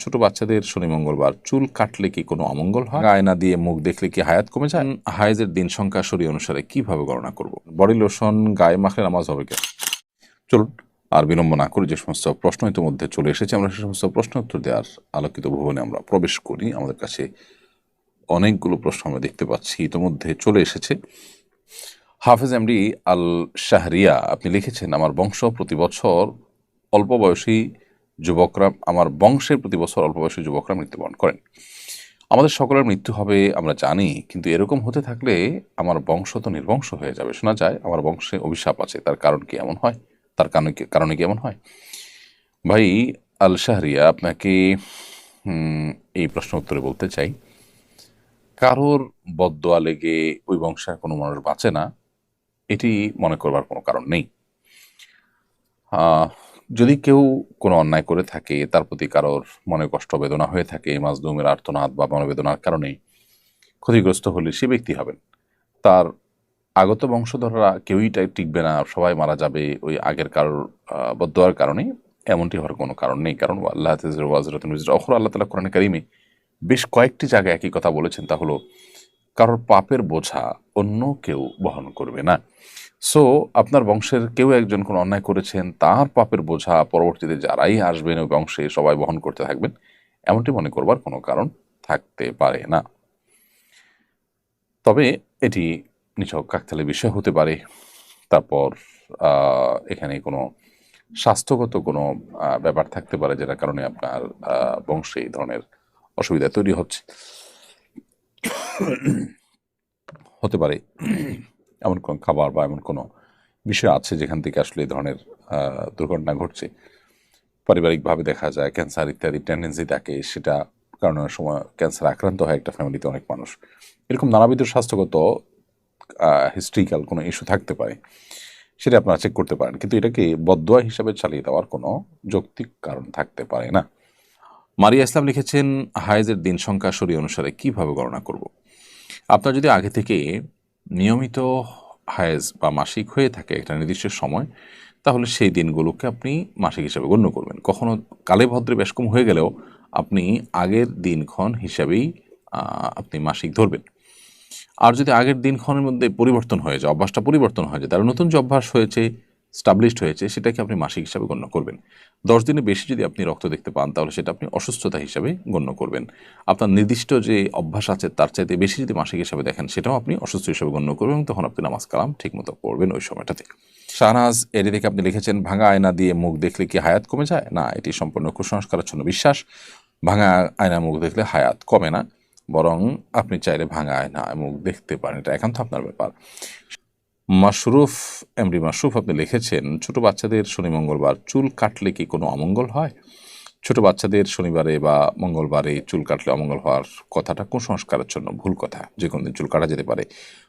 ছোট বাচ্চাদের শনি মঙ্গলবার চুল কাটলে কি কোনো অমঙ্গল হয়? আয়না দিয়ে মুখ দেখলে কি হায়াত কমে যায়? হায়াজের দিন সংখ্যা শরী অনুসারে কীভাবে গণনা করব? বডি লোশন গায়ে মাখলে নামাজ হবে কেন চলুন আর বিলম্ব না করে যে সমস্ত প্রশ্ন ইতিমধ্যে চলে এসেছে আমরা সে সমস্ত প্রশ্ন উত্তর দেওয়ার আলোকিত ভুবনে আমরা প্রবেশ করি। আমাদের কাছে অনেকগুলো প্রশ্ন আমরা দেখতে পাচ্ছি ইতিমধ্যে চলে এসেছে। হাফেজ এমডি আল শাহরিয়া আপনি লিখেছেন আমার বংশ প্রতি বছর অল্প বয়সী যুবকরা আমার বংশের প্রতি বছর অল্প বয়সী যুবকরা মৃত্যুবরণ করেন। আমাদের সকলের মৃত্যু হবে, আমরা জানি, কিন্তু এরকম হতে থাকলে আমার বংশ তো নির্বংশ হয়ে যাবে। শোনা যায়, আমার বংশে অভিশাপ আছে। তার কারণ কি এমন হয়? তার কারণে কি কারণে কি এমন হয়? ভাই আল শাহরিয়া আপনাকে এই প্রশ্ন উত্তরে বলতে চাই। কারোর বদদোয়া লেগে ওই বংশে কোনো মানুষ বাঁচে না, এটি মনে করবার কোনো কারণ নেই। যদি কেউ কোনো অন্যায় করে থাকে, তার প্রতি কারোর মনে কষ্ট বেদনা হয়ে থাকে, মাজলুমের আর্তনাদ বা মনোবেদনার কারণে ক্ষতিগ্রস্ত হলে সে ব্যক্তি হবেন। তার আগত বংশধররা কেউই টিকবে না, সবাই মারা যাবে ওই আগের কারোর বদদোয়ার কারণে। এমনটি হওয়ার কোনো কারণ নেই, কারণ আল্লাহ ওয়াজরতুল অখর আল্লাহ তালা কোরআন কারিমে বেশ কয়েকটি জায়গায় একই কথা বলেছেন, তা হলো কারোর পাপের বোঝা অন্য কেউ বহন করবে না। সো আপনার বংশের কেউ একজন কোনো অন্যায় করেছেন, তার পাপের বোঝা পরবর্তীতে যারাই আসবেন ওই বংশে সবাই বহন করতে থাকবেন, এমনটি মনে করবার কোনো কারণ থাকতে পারে না। তবে এটি নিছক কাকতালে বিষয় হতে পারে। তারপর এখানে কোনো স্বাস্থ্যগত কোনো ব্যাপার থাকতে পারে, যেটার কারণে আপনার বংশে এই ধরনের অসুবিধা তৈরি হচ্ছে। হতে পারে, এমন কোনো খাবার বা এমন কোনো বিষয় আছে যেখান থেকে আসলে এই ধরনের দুর্ঘটনা ঘটছে? পারিবারিকভাবে দেখা যায় ক্যান্সার ইত্যাদি টেন্ডেন্সি থাকে, সেটা কারণ সময় ক্যান্সার আক্রান্ত হয় একটা ফ্যামিলিতে অনেক মানুষ। এরকম নানাবিধ স্বাস্থ্যগত হিস্ট্রিক্যাল কোনো ইস্যু থাকতে পারে, সেটা আপনারা চেক করতে পারেন। কিন্তু এটাকে বদোয়া হিসাবে চালিয়ে দেওয়ার কোনো যৌক্তিক কারণ থাকতে পারে না। মারিয়া ইসলাম লিখেছেন, হায়েজের দিন সংখ্যা শরী অনুসারে কীভাবে গণনা করব? আপনার যদি আগে থেকে নিয়মিত হায়েজ বা মাসিক হয়ে থাকে একটা নির্দিষ্ট সময়, তাহলে সেই দিনগুলোকে আপনি মাসিক হিসাবে গণ্য করবেন। কখনো কালে ভদ্রে বেশ কম হয়ে গেলেও আপনি আগের দিনক্ষণ হিসাবেই আপনি মাসিক ধরবেন। আর যদি আগের দিনক্ষণের মধ্যে পরিবর্তন হয়ে যায়, অভ্যাসটা পরিবর্তন হয়ে যায়, তাহলে নতুন যে অভ্যাস হয়েছে স্টাবলিশড হয়েছে, সেটাকে আপনি মাসিক হিসাবে গণ্য করবেন। দশ দিনে বেশি যদি আপনি রক্ত দেখতে পান, তাহলে সেটা আপনি অসুস্থতা হিসাবে গণ্য করবেন। আপনার নির্দিষ্ট যে অভ্যাস আছে, তার চাইতে বেশি যদি মাসিক হিসাবে দেখেন, সেটাও আপনি অসুস্থ হিসাবে গণ্য করবেন তখন আপনি নামাজ কালাম ঠিকমতো পড়বেন ওই সময়টাতে। শাহনাজ, এটি থেকে আপনি লিখেছেন, ভাঙা আয়না দিয়ে মুখ দেখলে কি হায়াত কমে যায়? না, এটি সম্পূর্ণ কুসংস্কারাচ্ছন্ন বিশ্বাস। ভাঙা আয়না মুখ দেখলে হায়াত কমে না, বরং আপনি চাইলে ভাঙা আয়না মুখ দেখতে পারেন। এটা একান্ত আপনার ব্যাপার। মাশরুফ, এমডি মাশরুফ, আপনি লিখেছেন, ছোট বাচ্চাদের শনি মঙ্গলবার চুল কাটলে কি কোনো অমঙ্গল হয়? ছোট বাচ্চাদের শনিবারে বা মঙ্গলবারে চুল কাটলে অমঙ্গল হওয়ার কথাটা কুসংস্কারের জন্য? ভুল কথা, যে কোনো দিন চুল কাটা যেতে পারে।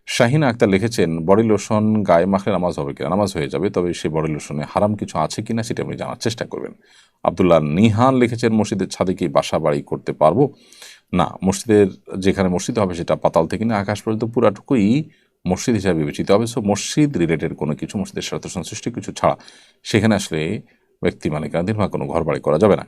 শাহিনা আক্তার লিখেছেন, বডি লোশন গায়ে মাখলে নামাজ হবে কিনা? নামাজ হয়ে যাবে, তবে সেই বডি লোশনে হারাম কিছু আছে কিনা সেটা আপনি জানার চেষ্টা করবেন। আবদুল্লাহ নিহান লিখেছেন, মসজিদের ছাদে কি বাসা বাড়ি করতে পারব? না, মসজিদের যেখানে মসজিদ হবে সেটা পাতাল থেকে না, আকাশ পর্যন্ত পুরাটুকুই মসজিদ হিসাবে বিবেচিত। হবে সো মসজিদ রিলেটেড কোনো কিছু, মসজিদের স্বার্থ সংশ্লিষ্ট কিছু ছাড়া সেখানে আসলে ব্যক্তি মালিকানাধীন বা কোনো ঘর বাড়ি করা যাবে না।